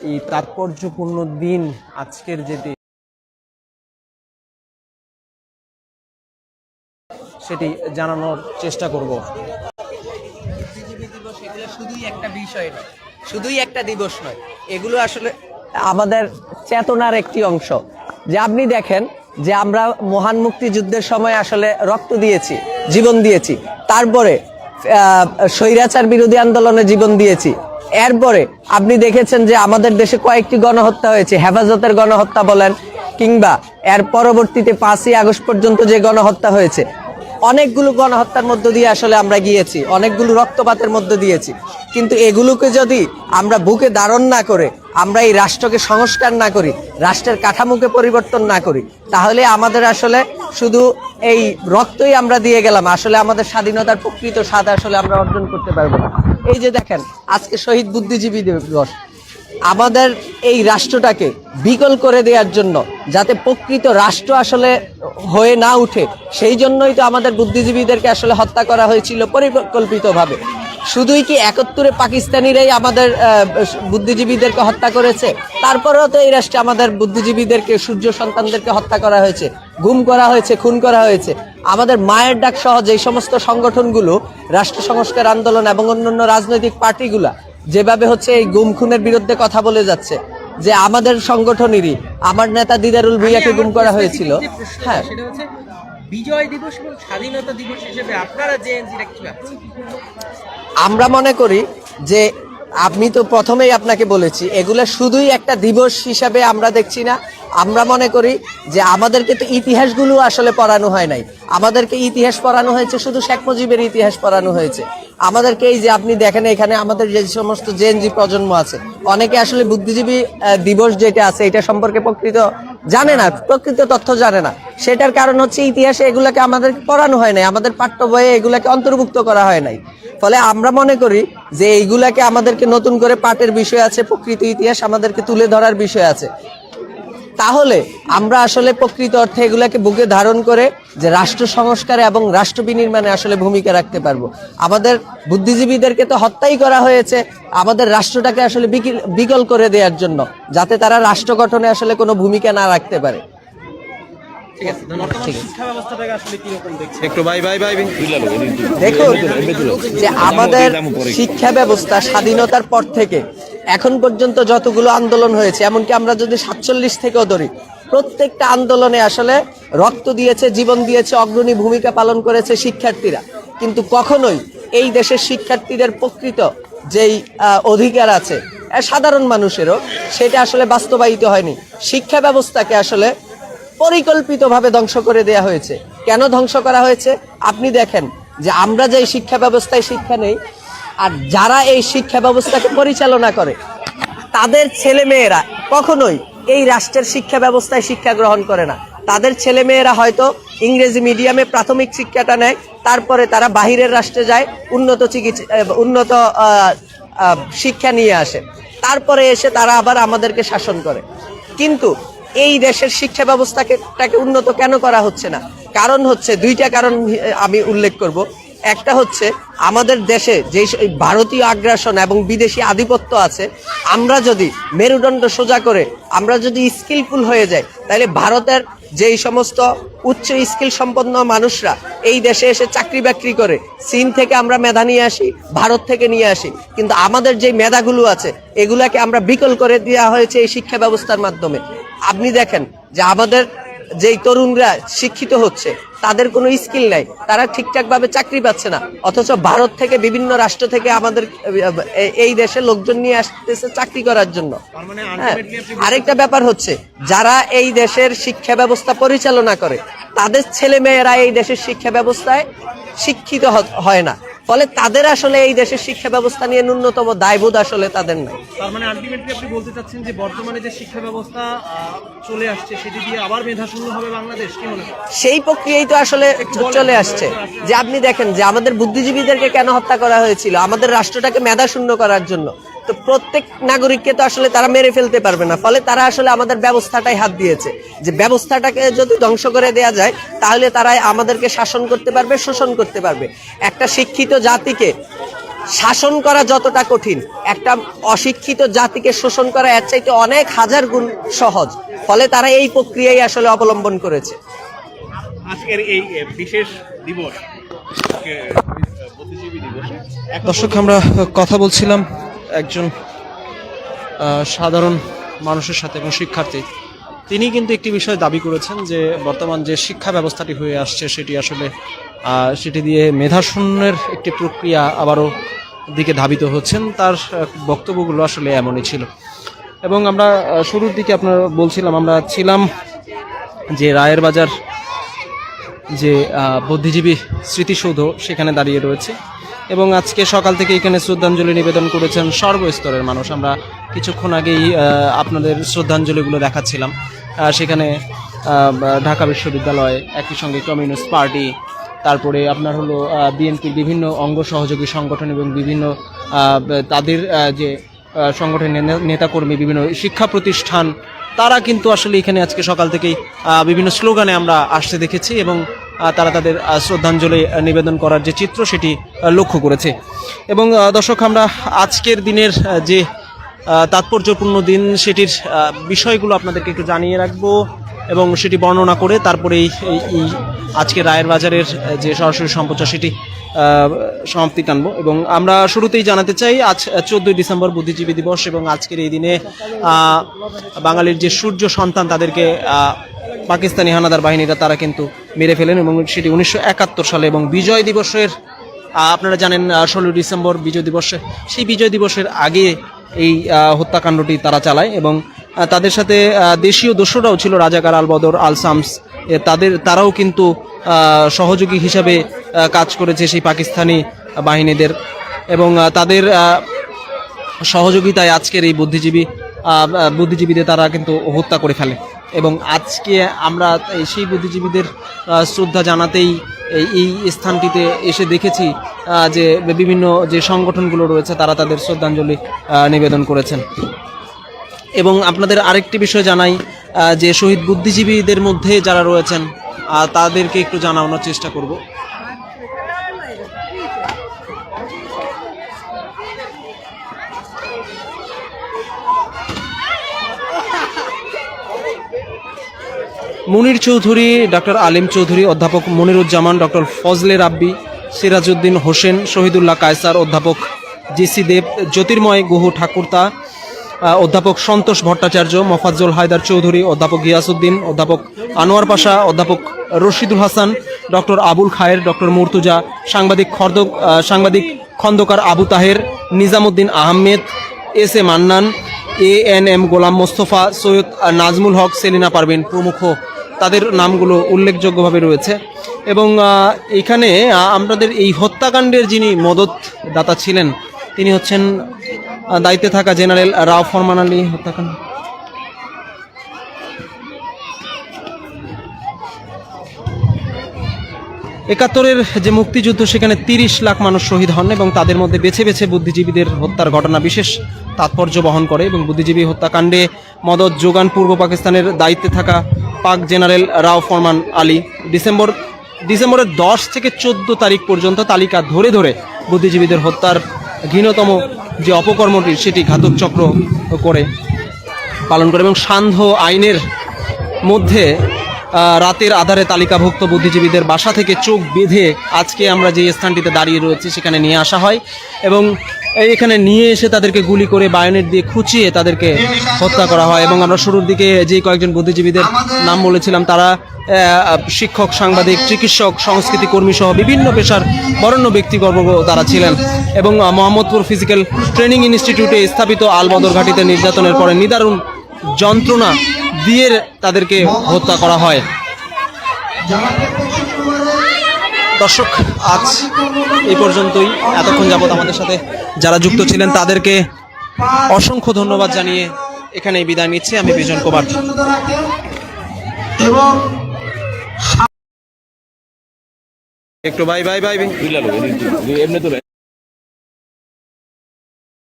এই তাৎপর্যপূর্ণ দিন আজকের যে দিন সেটি জানানোর চেষ্টা করব। বুদ্ধিজীবী দিবস এগুলো শুধুই একটা বিষয় নয় শুধুই একটা দিবস নয় এগুলো আসলে আমাদের চেতনার একটি অংশ। যে আপনি দেখেন যে আমরা মহান মুক্তিযুদ্ধের সময় আসলে রক্ত দিয়েছি জীবন দিয়েছি তারপরে আহ, স্বৈরাচার বিরোধী আন্দোলনে জীবন দিয়েছি। এরপরে আপনি দেখেছেন যে আমাদের দেশে কয়েকটি গণহত্যা হয়েছে। হেফাজতের গণহত্যা বলেন কিংবা এর পরবর্তীতে পাঁচই আগস্ট পর্যন্ত যে গণহত্যা হয়েছে, অনেকগুলো গণহত্যার মধ্য দিয়ে আসলে আমরা গিয়েছি, অনেকগুলো রক্তপাতের মধ্য দিয়েছি। কিন্তু এগুলোকে যদি আমরা বুকে ধারণ না করে, আমরা এই রাষ্ট্রকে সংস্কার না করি, রাষ্ট্রের কাঠামোকে পরিবর্তন না করি, তাহলে আমাদের আসলে শুধু এই রক্তই আমরা দিয়ে গেলাম। আসলে আমাদের স্বাধীনতার প্রকৃত স্বাদ আসলে আমরা অর্জন করতে পারব না। এই যে দেখেন, আজকে শহীদ বুদ্ধিজীবী দিবস। আমাদের এই রাষ্ট্রটাকে বিকল করে দেওয়ার জন্য যাতে প্রকৃত রাষ্ট্র আসলে হয়ে না উঠে, সেই জন্যই তো আমাদের বুদ্ধিজীবীদেরকে আসলে হত্যা করা হয়েছিল পরিকল্পিতভাবে। শুধুই কি একাত্তরে পাকিস্তানিরাই আমাদের বুদ্ধিজীবীদেরকে হত্যা করেছে? তারপরেও তো এই রাষ্ট্রে আমাদের বুদ্ধিজীবীদেরকে সূর্য সন্তানদেরকে হত্যা করা হয়েছে গুম করা হয়েছে খুন করা হয়েছে। আমাদের মায়ের ডাক সহ যেই সমস্ত সংগঠনগুলো রাষ্ট্র সংস্কার আন্দোলন এবং অন্যান্য রাজনৈতিক পার্টিগুলা যেভাবে হচ্ছে এই গুম খুনের বিরুদ্ধে কথা বলে যাচ্ছে যে আমাদের সংগঠনেরই আমার নেতা দিদারুল ভুইয়াকে গুম করা হয়েছিল। হ্যাঁ। বিজয় দিবস এবং স্বাধীনতা দিবস হিসেবে আপনারা যে এনজিটা কি আমরা মনে করি যে আমি তো প্রথমেই আপনাকে বলেছি, এগুলো শুধুই একটা দিবস হিসাবে আমরা দেখছি না। আমরা মনে করি যে আমাদেরকে তো ইতিহাসগুলো আসলে পড়ানো হয় নাই। আমাদেরকে ইতিহাস পড়ানো হয়েছে, শুধু শেখ মুজিবের ইতিহাস পড়ানো হয়েছে। আমাদেরকে এই যে আপনি দেখেন এখানে আমাদের যে সমস্ত জেএনজি প্রজন্ম আছে, অনেকে আসলে বুদ্ধিজীবী দিবস যেটা আছে, এটা সম্পর্কে প্রকৃত জানে না, প্রকৃত তথ্য জানে না। সেটার কারণ হচ্ছে ইতিহাসে এগুলাকে আমাদের পড়ানো হয় নাই, আমাদের পাঠ্য বইয়ে এগুলাকে অন্তর্ভুক্ত করা হয় নাই। ফলে আমরা মনে করি যে এইগুলাকে আমাদেরকে নতুন করে পাঠের বিষয় আছে, প্রকৃত ইতিহাস আমাদেরকে তুলে ধরার বিষয় আছে। তাহলে আমরা আসলে প্রকৃত অর্থে এগুলাকে বুকে ধারণ করে যে রাষ্ট্র সংস্কারে এবং রাষ্ট্র বিনির্মাণে আসলে ভূমিকা রাখতে পারব। আমাদের বুদ্ধিজীবীদেরকে তো হত্যাই করা হয়েছে, আমাদের রাষ্ট্রটাকে আসলে বিকিল- করে দেওয়ার জন্য, যাতে তারা রাষ্ট্র গঠনে আসলে কোনো ভূমিকা না রাখতে পারে। ঠিক আছে বর্তমান শিক্ষা ব্যবস্থাটাকে আসলে কীরকম দেখছেন? একটু বাই বাই বাই দেখুন যে আমাদের শিক্ষা ব্যবস্থা স্বাধীনতার পর থেকে এখন পর্যন্ত যতগুলো আন্দোলন হয়েছে এমনকি আমরা যদি সাতচল্লিশ থেকেও ধরি প্রত্যেকটা আন্দোলনে আসলে রক্ত দিয়েছে জীবন দিয়েছে অগ্রণী ভূমিকা পালন করেছে শিক্ষার্থীরা। কিন্তু কখনোই এই দেশের শিক্ষার্থীদের প্রকৃত যেই অধিকার আছে সাধারণ মানুষেরও সেটা আসলে বাস্তবায়িত হয়নি। শিক্ষা ব্যবস্থাকে আসলে পরিকল্পিতভাবে ধ্বংস করে দেয়া হয়েছে। কেন ধ্বংস করা হয়েছে? আপনি দেখেন যে আমরা যে শিক্ষা ব্যবস্থায় শিক্ষা নেই, আর যারা এই শিক্ষা ব্যবস্থাকে পরিচালনা করে, তাদের ছেলে মেয়েরা কখনোই এই রাষ্ট্রের শিক্ষা ব্যবস্থায় শিক্ষা গ্রহণ করে না। তাদের ছেলে মেয়েরা হয়তো ইংরেজি মিডিয়ামে প্রাথমিক শিক্ষাটা নেয়, তারপরে তারা বাহিরের রাষ্ট্রে যায়, উন্নত চিকিৎসা উন্নত শিক্ষা নিয়ে আসে। তারপরে এসে তারা আবার আমাদেরকে শাসন করে। কিন্তু এই দেশের শিক্ষা ব্যবস্থাকে উন্নত কেন করা হচ্ছে না? কারণ হচ্ছে দুইটা কারণ আমি উল্লেখ করব। একটা হচ্ছে আমাদের দেশে যে ভারতীয় আগ্রাসন এবং বিদেশি আধিপত্য আছে, আমরা যদি মেরুদণ্ড সোজা করে আমরা যদি স্কিলফুল হয়ে যাই, তাহলে ভারতের যেই সমস্ত উচ্চ স্কিল সম্পন্ন মানুষরা এই দেশে এসে চাকরি বাকরি করে, চীন থেকে আমরা মেধা নিয়ে আসি, ভারত থেকে নিয়ে আসি, কিন্তু আমাদের যে মেধাগুলো আছে, এগুলাকে আমরা বিকল করে দেওয়া হয়েছে এই শিক্ষা ব্যবস্থার মাধ্যমে। আপনি দেখেন যে আমাদের যেই তরুণরা শিক্ষিত হচ্ছে তাদের কোনো স্কিল নাই তারা ঠিকঠাক ভাবে চাকরি পাচ্ছে না। অথচ ভারত থেকে বিভিন্ন রাষ্ট্র থেকে আমাদের এই দেশে লোকজন নিয়ে আসতেছে চাকরি করার জন্য। মানে হ্যাঁ আরেকটা ব্যাপার হচ্ছে যারা এই দেশের শিক্ষা ব্যবস্থা পরিচালনা করে তাদের ছেলে মেয়েরা এই দেশের শিক্ষা ব্যবস্থায় শিক্ষিত হয় না। ফলে তাদের আসলে এই দেশের শিক্ষা ব্যবস্থা নিয়ে ন্যূনতম দায়বোধ আসলে তাদের নাই। তার মানে আলটিমেটলি আপনি বলতে চাচ্ছেন যে বর্তমানে যে শিক্ষা ব্যবস্থা চলে আসছে সেটি দিয়ে আবার মেধাশূন্য হবে বাংলাদেশ? কি মনে সেই প্রক্রিয়াই তো আসলে চলে আসছে। যে আপনি দেখেন যে আমাদের বুদ্ধিজীবীদেরকে কেন হত্যা করা হয়েছিল আমাদের রাষ্ট্রটাকে মেধা শূন্য করার জন্য। তো প্রত্যেক নাগরিককে তো আসলে তারা মেরে ফেলতে পারবে না। ফলে তারা আসলে আমাদের ব্যবস্থাটাই হাত দিয়েছে। যে ব্যবস্থাটাকে যদি ধ্বংস করে দেয়া যায় তাহলে তারা আমাদেরকে শাসন করতে পারবে শোষণ করতে পারবে। একটা শিক্ষিত জাতিকে শাসন করা যতটা কঠিন একটা অশিক্ষিত জাতিকে শোষণ করা এর চাইতে অনেক হাজার গুণ সহজ। ফলে তারা এই প্রক্রিয়াই আসলে অবলম্বন করেছে। আজকের এই বিশেষ দিবস দর্শক আমরা কথা বলছিলাম একজন সাধারণ মানুষের সাথে এবং শিক্ষার্থী। তিনি কিন্তু একটি বিষয় দাবি করেছেন যে বর্তমান যে শিক্ষা ব্যবস্থাটি হয়ে আসছে সেটি আসলে সেটি দিয়ে মেধাশূন্যের একটি প্রক্রিয়া আবারও দিকে ধাবিত হচ্ছেন। তার বক্তব্যগুলো আসলে এমনই ছিল। এবং আমরা শুরুর দিকে আপনার বলছিলাম, আমরা ছিলাম যে রায়ের বাজার যে বুদ্ধিজীবী স্মৃতিসৌধ সেখানে দাঁড়িয়ে রয়েছে। এবং আজকে সকাল থেকে এখানে শ্রদ্ধাঞ্জলি নিবেদন করেছেন সর্বস্তরের মানুষ। আমরা কিছুক্ষণ আগেই আপনাদের শ্রদ্ধাঞ্জলিগুলো দেখাচ্ছিলাম। সেখানে ঢাকা বিশ্ববিদ্যালয় একই সঙ্গে কমিউনিস্ট পার্টি, তারপরে আপনার হলো বিএনপির বিভিন্ন অঙ্গ সহযোগী সংগঠন এবং বিভিন্ন তাদের যে সংগঠনের নেতাকর্মী, বিভিন্ন শিক্ষা প্রতিষ্ঠান, তারা কিন্তু আসলে এখানে আজকে সকাল থেকেই বিভিন্ন স্লোগানে আমরা আসতে দেখেছি এবং তারা তাদের শ্রদ্ধাঞ্জলি নিবেদন করার যে চিত্র সেটি লক্ষ্য করেছে। এবং দর্শক, আমরা আজকের দিনের যে তাৎপর্যপূর্ণ দিন সেটির বিষয়গুলো আপনাদেরকে একটু জানিয়ে রাখব এবং সেটি বর্ণনা করে তারপরে এই আজকে রায়ের বাজারের যে সরাসরি সম্প্রচার সেটি সমাপ্তি টানবো। এবং আমরা শুরুতেই জানাতে চাই, আজ চোদ্দই ডিসেম্বর বুদ্ধিজীবী দিবস এবং আজকের এই দিনে বাঙালির যে সূর্য সন্তান তাদেরকে পাকিস্তানি হানাদার বাহিনীরা, তারা কিন্তু মেরে ফেলেন এবং সেটি উনিশশো একাত্তর সালে এবং বিজয় দিবসের আপনারা জানেন ষোলোই ডিসেম্বর বিজয় দিবসে। সেই বিজয় দিবসের আগে এই হত্যাকাণ্ডটি তারা চালায় এবং তাদের সাথে দেশীয় দস্যুরাও ছিল রাজাকার আল বদর আল সামস তাদের, তারাও কিন্তু সহযোগী হিসাবে কাজ করেছে সেই পাকিস্তানি বাহিনীদের এবং তাদের সহযোগিতায় আজকের এই বুদ্ধিজীবী বুদ্ধিজীবীদের তারা কিন্তু হত্যা করে ফেলে। এবং আজকে আমরা সেই বুদ্ধিজীবীদের শ্রদ্ধা জানাতেই এই স্থানটিতে এসে দেখেছি যে বিভিন্ন যে সংগঠনগুলো রয়েছে তারা তাদের শ্রদ্ধাঞ্জলি নিবেদন করেছেন। এবং আপনাদের আরেকটি বিষয় জানাই যে শহীদ বুদ্ধিজীবীদের মধ্যে যারা রয়েছেন তাদেরকে একটু জানানোর চেষ্টা করব। মুনির চৌধুরী, ডক্টর আলিম চৌধুরী, অধ্যাপক মনিরুজ্জামান, ডক্টর ফজলে রাব্বি, সিরাজউদ্দিন হোসেন, শহীদুল্লাহ কায়সার, অধ্যাপক জেসি দেব, জ্যোতির্ময় গুহ ঠাকুরতা অধ্যাপক সন্তোষ ভট্টাচার্য, মফাজ্জল হায়দার চৌধুরী, অধ্যাপক গিয়াসুদ্দিন অধ্যাপক আনোয়ার পাশা, অধ্যাপক রশিদুল হাসান, ডক্টর আবুল খায়ের, ডক্টর মুর্তুজা, সাংবাদিক খর্দ সাংবাদিক Khandaker Abu Taher, Nizamuddin Ahmed, S A Mannan, A N M Golam Mostafa, Syed Nazmul Haque, Selina Parvin প্রমুখ। তাদের নামগুলো উল্লেখযোগ্যভাবে রয়েছে। এবং এখানে আমাদের এই হত্যাকাণ্ডের যিনি মদতদাতা ছিলেন, তিনি হচ্ছেন দায়িত্বে থাকা জেনারেল রাও ফরমান আলী হত্যাকাণ্ড। একাত্তরের যে মুক্তিযুদ্ধ, সেখানে তিরিশ লাখ মানুষ শহীদ হন এবং তাদের মধ্যে বেছে বেছে বুদ্ধিজীবীদের হত্যার ঘটনা বিশেষ তাৎপর্য বহন করে এবং বুদ্ধিজীবী হত্যাকাণ্ডে মদত যোগান পূর্ব পাকিস্তানের দায়িত্বে থাকা পাক জেনারেল রাও ফরমান আলী। ডিসেম্বর, ডিসেম্বরের দশ থেকে চোদ্দ তারিখ পর্যন্ত তালিকা ধরে ধরে বুদ্ধিজীবীদের হত্যার ঘৃণতম যে অপকর্মটি সেটি ঘাতক চক্র করে পালন করে এবং সান্ধ্য আইনের মধ্যে রাতের আধারে তালিকাভুক্ত বুদ্ধিজীবীদের বাসা থেকে চোখ বেঁধে আজকে আমরা যে স্থানটিতে দাঁড়িয়ে রয়েছি সেখানে নিয়ে আসা হয় এবং এখানে নিয়ে এসে তাদেরকে গুলি করে বায়োনেট দিয়ে খুঁচিয়ে তাদেরকে হত্যা করা হয় এবং আমরা শুরুর দিকে যে কয়েকজন বুদ্ধিজীবীদের নাম বলেছিলাম তারা শিক্ষক, সাংবাদিক, চিকিৎসক, সংস্কৃতি কর্মী সহ বিভিন্ন পেশার বরণ্য ব্যক্তিবর্গ তারা ছিলেন এবং মোহাম্মদপুর ফিজিক্যাল ট্রেনিং ইনস্টিটিউটে স্থাপিত আলবদর ঘাটিতে নির্যাতনের পরে নিদারুণ যন্ত্রণা দিয়ে তাদেরকে হত্যা করা হয়। দর্শক, আজ এই পর্যন্তই। এতক্ষণ যাবত আমাদের সাথে যারা যুক্ত ছিলেন, তাদেরকে অসংখ্য ধন্যবাদ জানিয়ে এখানেই বিদায় নিচ্ছি। আমি বিজন কুমার। একটু বাই বাই বাই এমনি তুলে